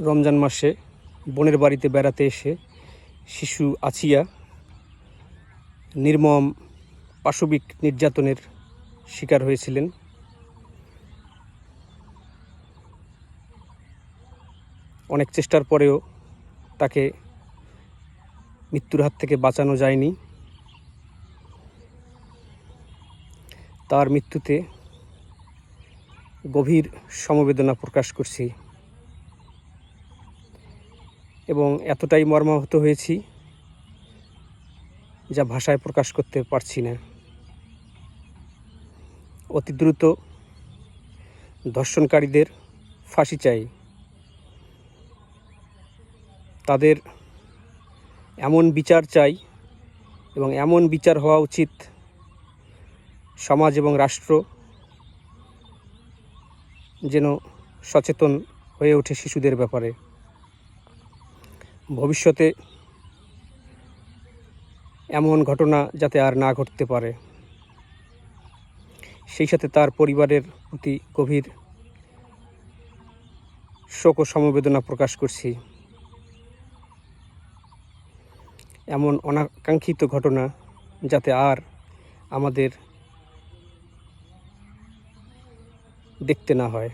রমজান মাসে বোনের বাড়িতে বেড়াতে এসে শিশু আছিয়া নির্মম পাশবিক নির্যাতনের শিকার হয়েছিলেন। অনেক চেষ্টার পরেও তাকে মৃত্যুর হাত থেকে বাঁচানো যায়নি। তার মৃত্যুতে গভীর সমবেদনা প্রকাশ করছি। এবং এতটাই মর্মাহত হয়েছি যা ভাষায় প্রকাশ করতে পারছি না। অতি দ্রুত ধর্ষণকারীদের ফাঁসি চাই। তাদের এমন বিচার চাই এবং এমন বিচার হওয়া উচিত সমাজ এবং রাষ্ট্র যেন সচেতন হয়ে ওঠে শিশুদের ব্যাপারে। ভবিষ্যতে এমন ঘটনা যাতে আর না ঘটতে পারে। সেই সাথে তার পরিবারের প্রতি গভীর শোক ও সমবেদনা প্রকাশ করছি। এমন অনাকাঙ্ক্ষিত ঘটনা যাতে আর আমাদের দেখতে না হয়।